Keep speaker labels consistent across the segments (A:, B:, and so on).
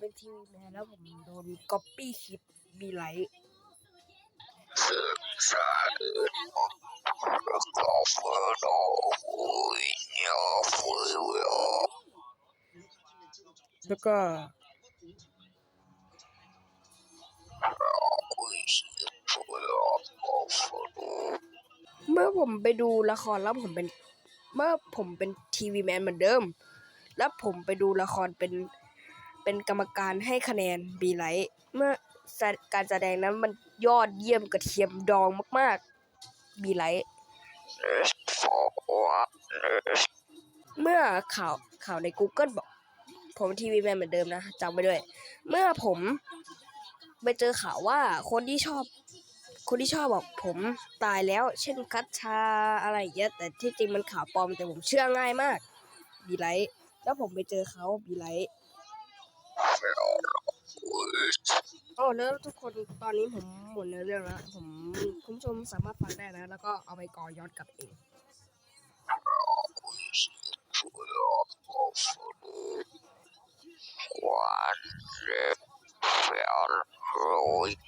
A: เป็นทีวีแมนแล้วผมโดนก๊อปปี้คลิปบีไลท์แล้วก็เมื่อผมไปดูละครแล้วผมเป็น เมื่อผมเป็นทีวีแมนเหมือนเดิม แล้วผมไปดูละครเป็น เป็นกรรมการให้คะแนนบีไลท์เมื่อการแสดงนั้นมันยอดเยี่ยมกระเทียมดองมากๆบีไลท์เมื่อข่าวข่าวใน Google บอก ผมทีวีแมนเหมือนเดิมนะจำไว้ด้วย เมื่อผมไปเจอข่าวว่าคนที่ชอบ คนที่ชอบบอกผมตายแล้ว เช่นคัตชาอะไรอย่างเงี้ยแต่ที่จริงมันข่าวปลอมแต่ผมเชื่อง่ายมากบีไลท์แล้วผมไปเจอเขาบีไลท์ โอ้แล้วทุกคนตอนนี้ผมหมดเนื้อเรื่องแล้วผมคุณผู้ชมสามารถฟังได้นะ แล้วก็เอาไปกอยอดกลับเอง
B: One fell right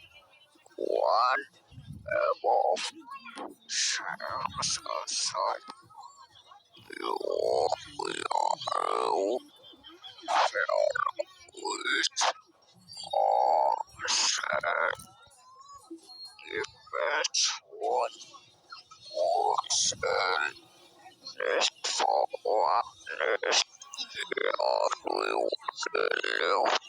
B: one above six aside. You will fell Rules are set. If that's what was said, nicht vorhanden ist, die Art will gelöst.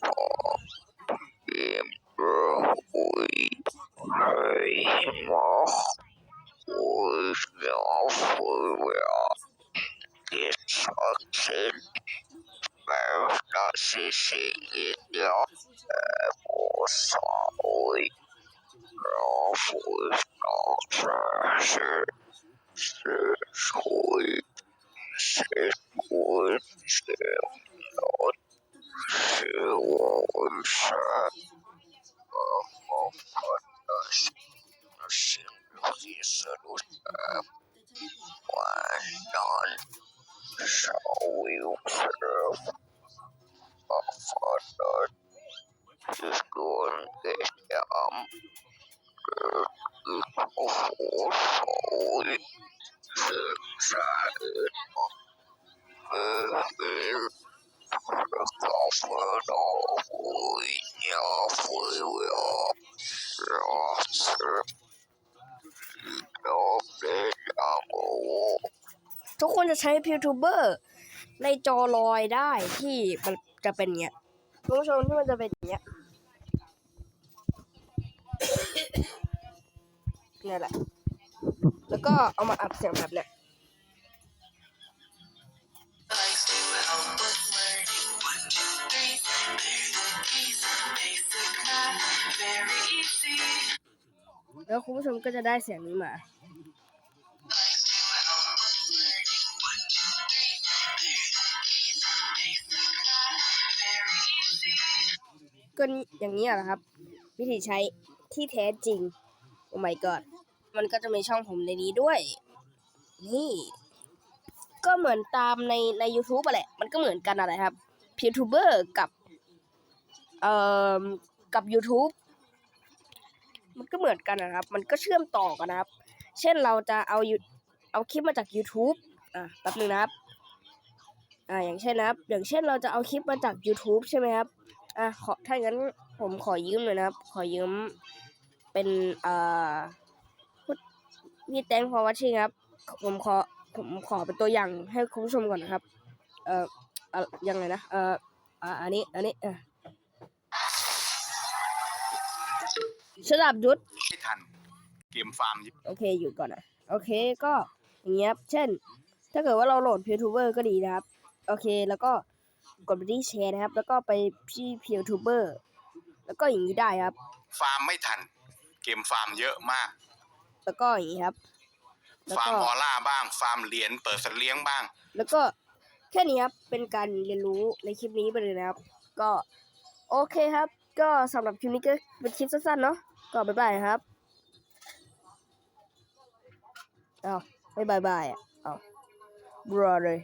B: Virginia was solid off with contraction, sexually, sexually, not civil and sad. Of goodness, a single reason was one non-shot. 都混着成为 YouTuber。Sorry. Oh,
A: ทุกคนจะใช้พิวทูเบอร์ในจอลอยได้ที่มันจะเป็นเงี้ยคุณผู้ชมที่มันจะเป็นอย่างเงี้ยเนี่ยแหละ แล้วก็เอามาอัดเสียงแบบเนี้ย
C: likes to help us learn. One, two, three, there's a piece of basic math, very easy.
A: แล้วคุณผู้ชมก็จะได้เสียงนี้มา ก็อย่างนี้ยแหละครับ วิธีใช้ที่แท้จริง โอ้ my god มันก็จะมีช่องผมในนี้ด้วย นี่ ก็เหมือนตามในใน u t u b e อะแหละ มันก็เหมือนกันอะไรครับพิวทูเบอร์กับเอ่อกับ YouTube มันก็เหมือนกันนะครับ มันก็เชื่อมต่อกันนะครับ เช่นเราจะเอายูเอาคลิปมาจาก YouTube อะแป๊บนึงนะครับ อ่าอย่างเช่นนะครับ อย่างเช่นเราจะเอาคลิปมาจาก YouTube ใช่ไหมครับ อะขอถ้างั้นผมขอยืมเลยนะครับ ขอยืมเป็นเอ่อพี่แตงพอวัชชิงครับ ผมขอผมขอเป็นตัวอย่างให้คุณผู้ชมก่อนนะครับ เอ่อเอ่อยังไงนะเอ่ออ่าอันนี้อันนี้เออสลับยุทธ
D: ไม่ทันเกมฟาร์มยิบ
A: โอเคอยู่ก่อนนะโอเคก็อย่างเงี้ยครับเช่น ถ้าเกิดว่าเราโหลดพิวทูเบอร์ก็ดีนะครับ โอเคแล้วก็ กดไปที่แชร์นะครับ แล้วก็ไปที่พิวทูเบอร์แล้วก็อย่างนี้ได้ครับ
D: ฟาร์มไม่ทัน เกมฟาร์มเยอะมาก
A: แล้วก็อย่างนี้ครับ แล้ว
D: ฟาร์ม
A: ก็
D: ออร่าบ้าง ฟาร์มเหรียญเปิดสัตว์เลี้ยงบ้าง
A: แล้วก็แค่นี้ครับ เป็นการเรียนรู้ในคลิปนี้ไปเลยนะครับ ก็โอเคครับ ก็สำหรับคลิปนี้ก็เป็นคลิปสั้นๆเนาะ ก็บ๊ายบายครับอ้าวไม่บายบายอะอ้าวบรอเลย